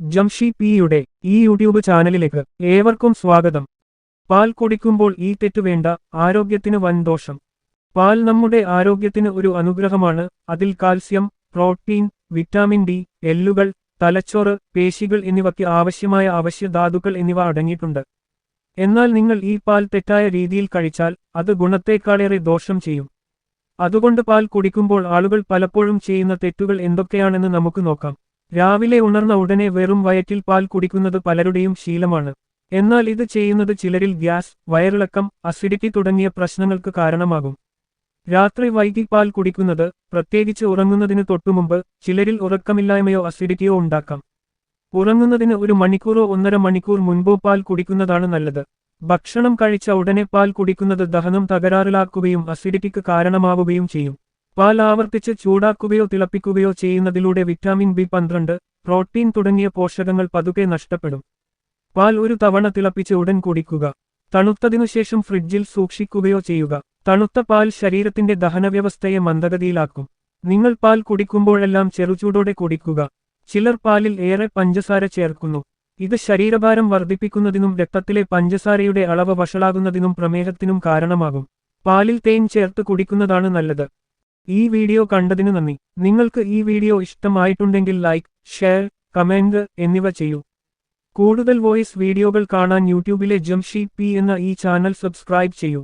ജംഷി പിയുടെ ഈ യൂട്യൂബ് ചാനലിലേക്ക് ഏവർക്കും സ്വാഗതം. പാൽ കുടിക്കുമ്പോൾ ഈ തെറ്റ് വേണ്ട ആരോഗ്യത്തിന് വൻ ദോഷം പാൽ നമ്മുടെ ആരോഗ്യത്തിന് ഒരു അനുഗ്രഹമാണ്. അതിൽ കാൽസ്യം പ്രോട്ടീൻ വിറ്റാമിൻ ഡി എല്ലുകൾ തലച്ചോറ് പേശികൾ എന്നിവയ്ക്ക് ആവശ്യമായ അവശ്യധാതുക്കൾ എന്നിവ അടങ്ങിയിട്ടുണ്ട്. എന്നാൽ നിങ്ങൾ ഈ പാൽ തെറ്റായ രീതിയിൽ കഴിച്ചാൽ അത് ഗുണത്തേക്കാളേറെ ദോഷം ചെയ്യും. അതുകൊണ്ട് പാൽ കുടിക്കുമ്പോൾ ആളുകൾ പലപ്പോഴും ചെയ്യുന്ന തെറ്റുകൾ എന്തൊക്കെയാണെന്ന് നമുക്ക് നോക്കാം. രാവിലെ ഉണർന്ന ഉടനെ വെറും വയറ്റിൽ പാൽ കുടിക്കുന്നത് പലരുടെയും ശീലമാണ്. എന്നാൽ ഇത് ചെയ്യുന്നത് ചിലരിൽ ഗ്യാസ് വയറിളക്കം അസിഡിറ്റി തുടങ്ങിയ പ്രശ്നങ്ങൾക്ക് കാരണമാകും. രാത്രി വൈകി പാൽ കുടിക്കുന്നത് പ്രത്യേകിച്ച് ഉറങ്ങുന്നതിന് തൊട്ടുമുമ്പ് ചിലരിൽ ഉറക്കമില്ലായ്മയോ അസിഡിറ്റിയോ ഉണ്ടാക്കാം. ഉറങ്ങുന്നതിന് ഒരു മണിക്കൂറോ ഒന്നര മണിക്കൂർ മുൻപോ പാൽ കുടിക്കുന്നതാണ് നല്ലത്. ഭക്ഷണം കഴിച്ച ഉടനെ പാൽ കുടിക്കുന്നത് ദഹനം തകരാറിലാക്കുകയും അസിഡിറ്റിക്ക് കാരണമാവുകയും ചെയ്യും. പാൽ ആവർത്തിച്ച് ചൂടാക്കുകയോ തിളപ്പിക്കുകയോ ചെയ്യുന്നതിലൂടെ വിറ്റാമിൻ ബി പന്ത്രണ്ട് പ്രോട്ടീൻ തുടങ്ങിയ പോഷകങ്ങൾ പതുക്കെ നഷ്ടപ്പെടും. പാൽ ഒരു തവണ തിളപ്പിച്ച് ഉടൻ കുടിക്കുക. തണുത്തതിനുശേഷം ഫ്രിഡ്ജിൽ സൂക്ഷിക്കുകയോ ചെയ്യുക. തണുത്ത പാൽ ശരീരത്തിന്റെ ദഹനവ്യവസ്ഥയെ മന്ദഗതിയിലാക്കും. നിങ്ങൾ പാൽ കുടിക്കുമ്പോഴെല്ലാം ചെറുചൂടോടെ കുടിക്കുക. ചിലർ പാലിൽ ഏറെ പഞ്ചസാര ചേർക്കുന്നു. ഇത് ശരീരഭാരം വർദ്ധിപ്പിക്കുന്നതിനും രക്തത്തിലെ പഞ്ചസാരയുടെ അളവ് വഷളാകുന്നതിനും പ്രമേഹത്തിനും കാരണമാകും. പാലിൽ തേൻ ചേർത്ത് കുടിക്കുന്നതാണ് നല്ലത്. ഈ വീഡിയോ കണ്ടതിന് നന്ദി. നിങ്ങൾക്ക് ഈ വീഡിയോ ഇഷ്ടമായിട്ടുണ്ടെങ്കിൽ ലൈക്ക് ഷെയർ കമന്റ് എന്നിവ ചെയ്യൂ. കൂടുതൽ വോയിസ് വീഡിയോകൾ കാണാൻ യൂട്യൂബിലെ ജംഷി പി എന്ന ഈ ചാനൽ സബ്സ്ക്രൈബ് ചെയ്യൂ.